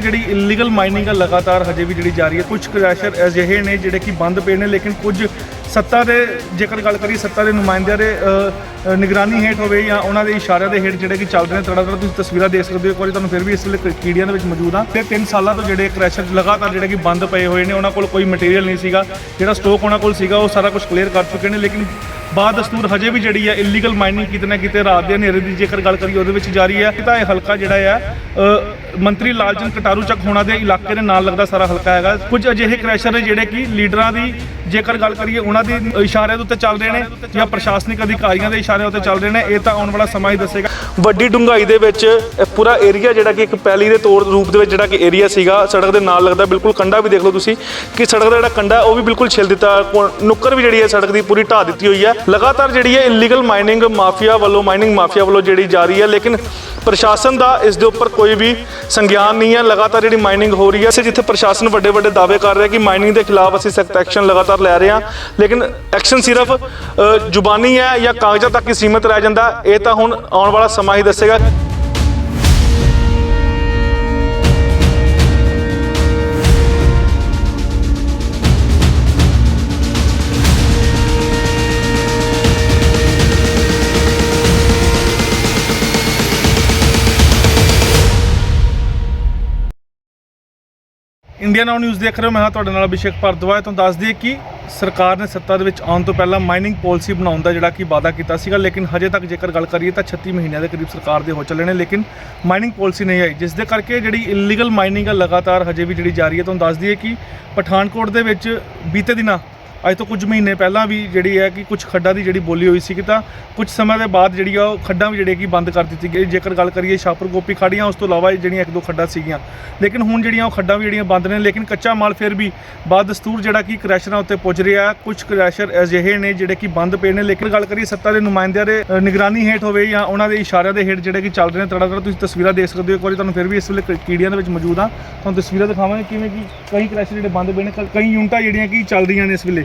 ਕਰਕੇ ਜਿਹੜੀ illegal mining ਆ ਲਗਾਤਾਰ ਹਜੇ ਵੀ ਜਿਹੜੀ ਜਾਰੀ ਹੈ। ਕੁਝ ਕ੍ਰੈਸ਼ਰ ਅਜਿਹੇ ਨੇ ਜਿਹੜੇ ਕਿ ਬੰਦ ਪਏ ਨੇ, ਲੇਕਿਨ ਕੁਝ ਸੱਤਾ ਦੇ ਜੇਕਰ ਗੱਲ ਕਰੀਏ, ਸੱਤਾ ਦੇ ਨੁਮਾਇੰਦਿਆਂ ਦੇ ਨਿਗਰਾਨੀ ਹੇਠ ਹੋਵੇ ਜਾਂ ਉਹਨਾਂ ਦੇ ਇਸ਼ਾਰਿਆਂ ਦੇ ਹੇਠ ਜਿਹੜੇ ਕਿ ਚੱਲਦੇ ਨੇ ਤੜਾ ਤੜਾ ਤੁਸੀਂ ਤਸਵੀਰਾਂ ਦੇਖ ਸਕਦੇ ਹੋ। ਇੱਕ ਵਾਰੀ ਤੁਹਾਨੂੰ ਫਿਰ ਵੀ ਇਸ ਵੇਲੇ ਕੀੜੀਆਂ ਦੇ ਵਿੱਚ ਮੌਜੂਦ ਆ ਤੇ 3 ਸਾਲਾਂ ਤੋਂ ਜਿਹੜੇ ਕ੍ਰੈਸ਼ਰ ਲਗਾਤਾਰ ਜਿਹੜੇ ਕਿ ਬੰਦ ਪਏ ਹੋਏ ਨੇ, ਉਹਨਾਂ ਕੋਲ ਕੋਈ ਮਟੀਰੀਅਲ ਨਹੀਂ ਸੀਗਾ। ਜਿਹੜਾ ਸਟਾਕ ਉਹਨਾਂ ਕੋਲ ਸੀਗਾ, ਉਹ ਸਾਰਾ ਕੁਝ ਕਲੀਅਰ ਕਰ ਚੁੱਕੇ ਨੇ, ਲੇਕਿਨ ਬਾਦ ਦਸਤੂਰ ਹਜੇ ਵੀ ਜਿਹੜੀ ਹੈ ਇਲੀਗਲ ਮਾਈਨਿੰਗ ਕਿਤੇ ਨਾ ਕਿਤੇ ਰਾਤ ਦੇ ਹਨੇਰੇ ਦੀ ਜੇਕਰ ਗੱਲ ਕਰੀਏ, ਉਹਦੇ ਵਿੱਚ ਜਾਰੀ ਹੈ। ਤਾਂ ਇਹ ਹਲਕਾ ਜਿਹੜਾ ਹੈ ਮੰਤਰੀ ਲਾਲਚੰਦ ਕਟਾਰੂ ਚੱਕ ਹੋਣਾ ਦੇ ਇਲਾਕੇ ਦੇ ਨਾਲ ਲੱਗਦਾ ਸਾਰਾ ਹਲਕਾ ਹੈਗਾ। ਕੁਝ ਅਜਿਹੇ ਕ੍ਰੈਸ਼ਰ ਨੇ ਜਿਹੜੇ ਕਿ ਲੀਡਰਾਂ ਦੀ ਜੇਕਰ ਗੱਲ ਕਰੀਏ ਉਹਨਾਂ ਦੀ ਇਸ਼ਾਰਿਆਂ ਦੇ ਉੱਤੇ ਚੱਲ ਰਹੇ ਨੇ ਜਾਂ ਪ੍ਰਸ਼ਾਸਨਿਕ ਅਧਿਕਾਰੀਆਂ ਦੇ ਇਸ਼ਾਰਿਆਂ ਉੱਤੇ ਚੱਲ ਰਹੇ ਨੇ, ਇਹ ਤਾਂ ਆਉਣ ਵਾਲਾ ਸਮਾਂ ਹੀ ਦੱਸੇਗਾ। ਵੱਡੀ ਡੁੰਗਾਈ ਦੇ ਵਿੱਚ ਇਹ ਪੂਰਾ ਏਰੀਆ ਜਿਹੜਾ ਕਿ ਇੱਕ ਪੈਲੀ ਦੇ ਤੌਰ ਰੂਪ ਦੇ ਵਿੱਚ ਜਿਹੜਾ ਕਿ ਏਰੀਆ ਸੀਗਾ, ਸੜਕ ਦੇ ਨਾਲ ਲੱਗਦਾ ਬਿਲਕੁਲ ਕੰਡਾ ਵੀ ਦੇਖ ਲਓ ਤੁਸੀਂ, ਕਿ ਸੜਕ ਦਾ ਜਿਹੜਾ ਕੰਡਾ, ਉਹ ਵੀ ਬਿਲਕੁਲ ਛਿਲ ਦਿੱਤਾ, ਕੋ- ਨੁੱਕਰ ਵੀ ਜਿਹੜੀ ਹੈ ਸੜਕ ਦੀ ਪੂਰੀ ਢਾਹ ਦਿੱਤੀ ਹੋਈ ਹੈ। ਲਗਾਤਾਰ ਜਿਹੜੀ ਹੈ ਇਲੀਗਲ ਮਾਈਨਿੰਗ ਮਾਫੀਆ ਵੱਲੋਂ ਮਾਈਨਿੰਗ ਮਾਫੀਆ ਵੱਲੋਂ ਜਿਹੜੀ ਜਾਰੀ ਹੈ, ਲੇਕਿਨ ਪ੍ਰਸ਼ਾਸਨ ਦਾ ਇਸ ਦੇ ਉੱਪਰ ਕੋਈ ਵੀ ਸੰਗਿਆਨ ਨਹੀਂ ਹੈ। ਲਗਾਤਾਰ ਜਿਹੜੀ ਮਾਈਨਿੰਗ ਹੋ ਰਹੀ ਹੈ ਸੇ ਜਿੱਥੇ ਪ੍ਰਸ਼ਾਸਨ ਵੱਡੇ ਵੱਡੇ ਦਾਅਵੇ ਕਰ ਰਿਹਾ ਕਿ ਮਾਈਨਿੰਗ ਦੇ ਖਿਲਾਫ ਅਸੀਂ ਸਖਤ ਐਕਸ਼ਨ ਲਗਾਤਾਰ ਲੈ ਰਹੇ ਹਾਂ। ਲੇਕਿਨ ਐਕਸ਼ਨ ਸਿਰਫ ਅ, ਜ਼ੁਬਾਨੀ ਹੈ ਜਾਂ ਕਾਗਜ਼ਾਂ ਤੱਕ ਹੀ ਸੀਮਿਤ ਰਹਿ ਜਾਂਦਾ ਇਹ ਤਾਂ ਹੁਣ ਆਉਣ ਵਾਲਾ ਸਮਾਂ ਹੀ ਦੱਸੇਗਾ। ਇੰਡੀਆ ਨਾਉ ਨਿਊਜ਼ ਦੇਖ ਰਹੇ ਹੋ। ਮੈਂ ਹਾਂ ਤੁਹਾਡੇ ਨਾਲ ਅਭਿਸ਼ੇਕ ਭਾਰਦਵਾਜ। ਤੁਹਾਨੂੰ ਦੱਸ ਦਈਏ ਕਿ ਸਰਕਾਰ ਨੇ ਸੱਤਾ ਦੇ ਵਿੱਚ ਆਉਣ ਤੋਂ ਪਹਿਲਾਂ ਮਾਈਨਿੰਗ ਪਾਲਿਸੀ ਬਣਾਉਣ ਦਾ ਜਿਹੜਾ ਕਿ ਵਾਅਦਾ ਕੀਤਾ ਸੀਗਾ, ਲੇਕਿਨ ਹਜੇ ਤੱਕ ਜੇਕਰ ਗੱਲ ਕਰੀਏ ਤਾਂ 36 ਮਹੀਨਿਆਂ ਦੇ ਕਰੀਬ ਸਰਕਾਰ ਦੇ ਹੋ ਚੱਲੇ ਨੇ, ਲੇਕਿਨ ਮਾਈਨਿੰਗ ਪਾਲਿਸੀ ਨਹੀਂ ਆਈ। ਜਿਸ ਦੇ ਕਰਕੇ ਜਿਹੜੀ ਇਲੀਗਲ ਮਾਈਨਿੰਗ ਆ, ਲਗਾਤਾਰ ਹਜੇ ਵੀ ਜਿਹੜੀ ਜਾਰੀ ਹੈ, ਤੁਹਾਨੂੰ ਦੱਸ ਦਈਏ ਕਿ ਪਠਾਨਕੋਟ ਦੇ ਵਿੱਚ ਬੀਤੇ ਦਿਨਾਂ ਅੱਜ ਤੋਂ ਕੁਝ ਮਹੀਨੇ ਪਹਿਲਾਂ ਵੀ ਜਿਹੜੀ ਹੈ ਕਿ ਕੁਝ ਖੱਡਾਂ ਦੀ ਜਿਹੜੀ ਬੋਲੀ ਹੋਈ ਸੀ ਕਿ ਤਾਂ ਕੁਝ ਸਮੇਂ ਦੇ ਬਾਅਦ ਜਿਹੜੀ ਆ ਉਹ ਖੱਡਾਂ ਵੀ ਜਿਹੜੀ ਕਿ ਬੰਦ ਕਰ ਦਿੱਤੀ ਗਈ। ਜੇਕਰ ਗੱਲ ਕਰੀਏ ਸ਼ਾਪਰ ਗੋਪੀ ਖਾੜੀਆਂ, ਉਸ ਤੋਂ ਇਲਾਵਾ ਜਿਹੜੀਆਂ ਇੱਕ ਦੋ ਖੱਡਾਂ ਸੀਗੀਆਂ। ਲੇਕਿਨ ਹੁਣ ਜਿਹੜੀਆਂ ਉਹ ਖੱਡਾਂ ਵੀ ਜਿਹੜੀਆਂ ਬੰਦ ਨੇ, ਲੇਕਿਨ ਕੱਚਾ ਮਾਲ ਫਿਰ ਵੀ ਬਾਦ ਦਸਤੂਰ ਜਿਹੜਾ ਕਿ ਕ੍ਰੈਸ਼ਰਾਂ ਉੱਤੇ ਪੁੱਜ ਰਿਹਾ ਹੈ। ਕੁਝ ਕ੍ਰੈਸ਼ਰ ਅਜਿਹੇ ਨੇ ਜਿਹੜੇ ਕਿ ਬੰਦ ਪਏ ਨੇ। ਲੇਕਿਨ ਗੱਲ ਕਰੀਏ ਸੱਤਾ ਦੇ ਨੁਮਾਇੰਦਿਆਂ ਦੇ ਨਿਗਰਾਨੀ ਹੇਠ ਹੋਵੇ ਜਾਂ ਉਹਨਾਂ ਦੇ ਇਸ਼ਾਰਿਆਂ ਦੇ ਹੇਠ ਜਿਹੜੇ ਕਿ ਚੱਲ ਰਹੇ ਨੇ ਤੜਾ ਤੜਾ ਤੁਸੀਂ ਤਸਵੀਰਾਂ ਦੇਖ ਸਕਦੇ ਹੋ। ਇੱਕ ਵਾਰੀ ਤੁਹਾਨੂੰ ਫਿਰ ਵੀ ਇਸ ਵੇਲੇ ਕ- ਕੀੜੀਆਂ ਦੇ ਵਿੱਚ ਮੌਜੂਦ ਆ ਤੁਹਾਨੂੰ ਤਸਵੀਰਾਂ ਦਿਖਾਵਾਂਗੇ ਕਿਵੇਂ ਕਿ ਕਈ ਕ੍ਰੈਸ਼ਰ ਜਿਹੜੇ ਬੰਦ ਪਏ ਨੇ ਕਈ ਯੂਨਿਟਾਂ ਜਿਹੜੀਆਂ ਕਿ ਚੱਲ ਰਹੀਆਂ ਨੇ ਇਸ ਵੇਲੇ।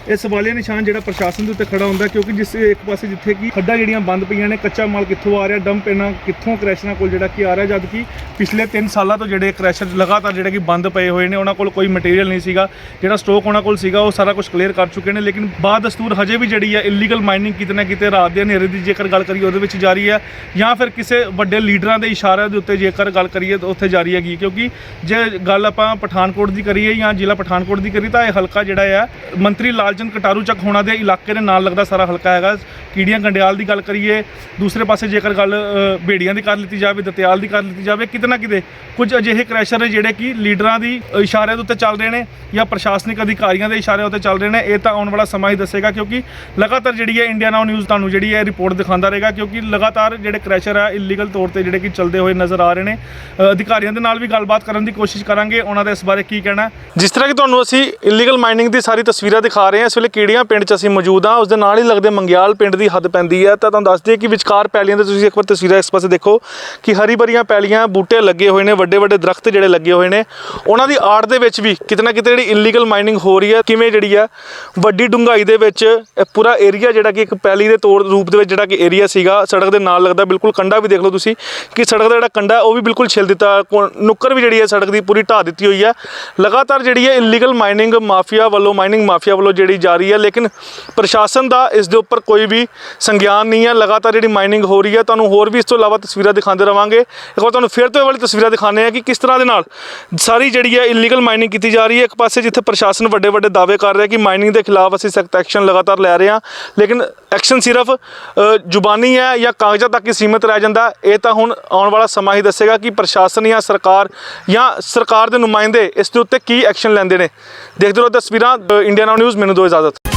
ਇਹ ਸਵਾਲੀਆ ਨਿਸ਼ਾਨ ਜਿਹੜਾ ਪ੍ਰਸ਼ਾਸਨ ਦੇ ਉੱਤੇ ਖੜਾ ਹੁੰਦਾ ਕਿਉਂਕਿ ਜਿਸ ਇੱਕ ਪਾਸੇ ਜਿੱਥੇ ਕਿ ਖੱਡਾਂ ਜਿਹੜੀਆਂ ਬੰਦ ਪਈਆਂ ਨੇ, ਕੱਚਾ ਮਾਲ ਕਿੱਥੋਂ ਆ ਰਿਹਾ ਡੰਪ ਇਹਨਾਂ ਕਿੱਥੋਂ ਕ੍ਰੈਸ਼ਰਾਂ ਕੋਲ ਜਿਹੜਾ ਕਿ ਆ ਰਿਹਾ ਜਦ ਕਿ ਪਿਛਲੇ 3 ਸਾਲਾਂ ਤੋਂ ਜਿਹੜੇ ਕ੍ਰੈਸ਼ਰ ਲਗਾਤਾਰ ਜਿਹੜੇ ਕਿ ਬੰਦ ਪਏ ਹੋਏ ਨੇ, ਉਹਨਾਂ ਕੋਲ ਕੋਈ ਮਟੀਰੀਅਲ ਨਹੀਂ ਸੀਗਾ। ਜਿਹੜਾ ਸਟਾਕ ਉਹਨਾਂ ਕੋਲ ਸੀਗਾ, ਉਹ ਸਾਰਾ ਕੁਝ ਕਲੀਅਰ ਕਰ ਚੁੱਕੇ ਨੇ, ਲੇਕਿਨ ਬਾਅਦ ਦਸਤੂਰ ਹਜੇ ਵੀ ਜਿਹੜੀ ਹੈ ਇਲੀਗਲ ਮਾਈਨਿੰਗ ਕਿਤੇ ਨਾ ਕਿਤੇ ਰਾਤ ਦੇ ਹਨੇਰੇ ਦੀ ਜੇਕਰ ਗੱਲ ਕਰੀਏ, ਉਹਦੇ ਵਿੱਚ ਜਾਰੀ ਹੈ। ਜਾਂ ਫਿਰ ਕਿਸੇ ਵੱਡੇ ਲੀਡਰਾਂ ਦੇ ਇਸ਼ਾਰਿਆਂ ਦੇ ਉੱਤੇ ਜੇਕਰ ਗੱਲ ਕਰੀਏ, ਤਾਂ ਉੱਥੇ ਜਾਰੀ ਹੈਗੀ ਕਿਉਂਕਿ ਜੇ ਗੱਲ ਆਪਾਂ ਪਠਾਨਕੋਟ ਦੀ ਕਰੀਏ ਜਾਂ ਜ਼ਿਲ੍ਹਾ ਪਠਾਨਕੋਟ ਦੀ ਕਰੀਏ, ਤਾਂ ਇਹ ਹਲਕਾ ਜਿਹੜਾ ਹੈ ਮੰਤਰੀ ਲਾਲ ਲਾਲਚੰਦ ਕਟਾਰੂ ਚੱਕ ਹੋਣਾ ਦੇ ਇਲਾਕੇ ਦੇ ਨਾਲ ਲੱਗਦਾ ਸਾਰਾ ਹਲਕਾ ਹੈਗਾ। ਕੀੜੀਆਂ ਗੰਡਿਆਲ ਦੀ ਗੱਲ ਕਰੀਏ, ਦੂਸਰੇ ਪਾਸੇ ਜੇਕਰ ਗੱਲ ਬੇੜੀਆਂ ਦੀ ਕਰ ਲਿੱਤੀ ਜਾਵੇ, ਦਤਿਆਲ ਦੀ ਕਰ ਲਿੱਤੀ ਜਾਵੇ, ਕਿਤੇ ਨਾ ਕਿਤੇ ਕੁਝ ਅਜਿਹੇ ਕ੍ਰੈਸ਼ਰ ਨੇ ਜਿਹੜੇ ਕਿ ਲੀਡਰਾਂ ਦੀ ਇਸ਼ਾਰਿਆਂ ਦੇ ਉੱਤੇ ਚੱਲ ਰਹੇ ਨੇ ਜਾਂ ਪ੍ਰਸ਼ਾਸਨਿਕ ਅਧਿਕਾਰੀਆਂ ਦੇ ਇਸ਼ਾਰਿਆਂ ਉੱਤੇ ਚੱਲ ਰਹੇ ਨੇ, ਇਹ ਤਾਂ ਆਉਣ ਵਾਲਾ ਸਮਾਂ ਹੀ ਦੱਸੇਗਾ ਕਿਉਂਕਿ ਲਗਾਤਾਰ ਜਿਹੜੀ ਹੈ ਇੰਡੀਆ ਨਾਓ ਨਿਊਜ਼ ਤੁਹਾਨੂੰ ਜਿਹੜੀ ਹੈ ਰਿਪੋਰਟ ਦਿਖਾਉਂਦਾ ਰਹੇਗਾ ਕਿਉਂਕਿ ਲਗਾਤਾਰ ਜਿਹੜੇ ਕ੍ਰੈਸ਼ਰ ਆ ਇਲੀਗਲ ਤੌਰ ਤੇ ਜਿਹੜੇ ਕਿ ਚੱਲਦੇ ਹੋਏ ਨਜ਼ਰ ਆ ਰਹੇ ਨੇ। ਅਧਿਕਾਰੀਆਂ ਦੇ ਨਾਲ ਵੀ ਗੱਲਬਾਤ ਕਰਨ ਦੀ ਕੋਸ਼ਿਸ਼ ਕਰਾਂਗੇ, ਉਹਨਾਂ ਦਾ ਇਸ ਬਾਰੇ ਕੀ ਕਹਿਣਾ। ਜਿਸ ਤਰ੍ਹਾਂ ਕਿ ਤੁਹਾਨੂੰ ਅਸੀਂ ਇਲੀਗਲ ਮਾਈਨਿੰਗ ਦੀ ਸਾਰੀ ਤਸਵੀਰਾਂ ਦਿਖਾ ਰਹੇ ਹਾਂ, ਇਸ ਵੇਲੇ ਕੀੜੀਆਂ ਪਿੰਡ 'ਚ ਅਸੀਂ ਮੌਜੂਦ ਹਾਂ। ਉਸ ਦੇ ਨਾਲ ਹੀ ਲੱਗਦੇ ਮੰਗਿਆਲ ਪਿੰਡ ਦੀ ਹੱਦ ਪੈਂਦੀ ਹੈ। ਤਾਂ ਤੁਹਾਨੂੰ ਦੱਸ ਦਈਏ ਕਿ ਵਿਚਕਾਰ ਪੈਲੀਆਂ ਦੇ ਤੁਸੀਂ ਇੱਕ ਵਾਰ ਤਸਵੀਰਾਂ ਇਸ ਪਾਸੇ ਦੇਖੋ ਕਿ ਹਰੀ ਭਰੀਆਂ ਪੈਲੀਆਂ, ਬੂਟੇ ਲੱਗੇ ਹੋਏ ਨੇ, ਵੱਡੇ ਵੱਡੇ ਦਰਖਤ ਜਿਹੜੇ ਲੱਗੇ ਹੋਏ ਨੇ। ਉਹਨਾਂ ਦੀ ਆੜ ਦੇ ਵਿੱਚ ਵੀ ਕਿਤੇ ਨਾ ਕਿਤੇ ਜਿਹੜੀ ਇਲੀਗਲ ਮਾਈਨਿੰਗ ਹੋ ਰਹੀ ਹੈ। ਕਿਵੇਂ ਜਿਹੜੀ ਹੈ, ਵੱਡੀ ਡੁੰਗਾਈ ਦੇ ਵਿੱਚ ਇਹ ਪੂਰਾ ਏਰੀਆ ਜਿਹੜਾ ਕਿ ਇੱਕ ਪੈਲੀ ਦੇ ਤੌਰ ਰੂਪ ਦੇ ਵਿੱਚ ਜਿਹੜਾ ਕਿ ਏਰੀਆ ਸੀਗਾ, ਸੜਕ ਦੇ ਨਾਲ ਲੱਗਦਾ। ਬਿਲਕੁਲ ਕੰਡਾ ਵੀ ਦੇਖ ਲਓ ਤੁਸੀਂ ਕਿ ਸੜਕ ਦਾ ਜਿਹੜਾ ਕੰਡਾ, ਉਹ ਵੀ ਬਿਲਕੁਲ ਛਿਲ ਦਿੱਤਾ। ਕੋ- ਨੁੱਕਰ ਵੀ ਜਿਹੜੀ ਹੈ ਸੜਕ ਦੀ ਪੂਰੀ ਢਾਹ ਦਿੱਤੀ ਹੋਈ ਹੈ। ਲਗਾਤਾਰ ਜਿਹੜੀ ਹੈ ਇਲੀਗਲ ਮਾਈਨਿੰਗ ਮਾਫੀਆ ਵੱਲੋਂ ਮਾਈਨਿੰਗ ਮਾਫੀਆ ਵੱਲੋਂ ਜਿਹੜੀ ਜਾਰੀ ਹੈ, ਲੇਕਿਨ ਪ੍ਰਸ਼ਾਸਨ ਦਾ ਇਸ ਦੇ ਉੱਪਰ ਕੋਈ ਵੀ ਸੰਗਿਆਨ ਨਹੀਂ ਹੈ। ਲਗਾਤਾਰ ਜਿਹੜੀ ਮਾਈਨਿੰਗ ਹੋ ਰਹੀ ਹੈ, ਤੁਹਾਨੂੰ ਹੋਰ ਵੀ ਇਸ ਤੋਂ ਇਲਾਵਾ ਤਸਵੀਰਾਂ ਦਿਖਾਉਂਦੇ ਰਵਾਂਗੇ। ਇੱਕ ਵਾਰ ਤੁਹਾਨੂੰ ਫਿਰ ਤੋਂ ਇਹ ਵਾਲੀ ਤਸਵੀਰਾਂ ਦਿਖਾਉਂਦੇ ਆ ਕਿ ਕਿਸ ਤਰ੍ਹਾਂ ਦੇ ਨਾਲ ਸਾਰੀ ਜਿਹੜੀ ਹੈ ਇਲੀਗਲ ਮਾਈਨਿੰਗ ਕੀਤੀ ਜਾ ਰਹੀ ਹੈ। ਇੱਕ ਪਾਸੇ ਜਿੱਥੇ ਪ੍ਰਸ਼ਾਸਨ ਵੱਡੇ ਵੱਡੇ ਦਾਅਵੇ ਕਰ ਰਿਹਾ ਕਿ ਮਾਈਨਿੰਗ ਦੇ ਖਿਲਾਫ ਅਸੀਂ ਸਖਤ ਐਕਸ਼ਨ ਲਗਾਤਾਰ ਲੈ ਰਹੇ ਹਾਂ, ਲੇਕਿਨ ਐਕਸ਼ਨ ਸਿਰਫ ਜ਼ੁਬਾਨੀ ਹੈ ਜਾਂ ਕਾਗਜ਼ਾਂ ਤੱਕ ਹੀ ਸੀਮਿਤ ਰਹਿ ਜਾਂਦਾ। ਇਹ ਤਾਂ ਹੁਣ ਆਉਣ ਵਾਲਾ ਸਮਾਂ ਹੀ ਦੱਸੇਗਾ ਕਿ ਪ੍ਰਸ਼ਾਸਨ ਜਾਂ ਸਰਕਾਰ ਜਾਂ ਸਰਕਾਰ ਦੇ ਨੁਮਾਇੰਦੇ ਇਸ ਦੇ ਉੱਤੇ ਕੀ ਐਕਸ਼ਨ ਲੈਂਦੇ ਨੇ। ਦੇਖਦੇ ਰਹੋ ਤਸਵੀਰਾਂ ਇੰਡੀਆ ਨਾਓ ਨਿਊਜ਼ ਮੈਨੂੰ 2000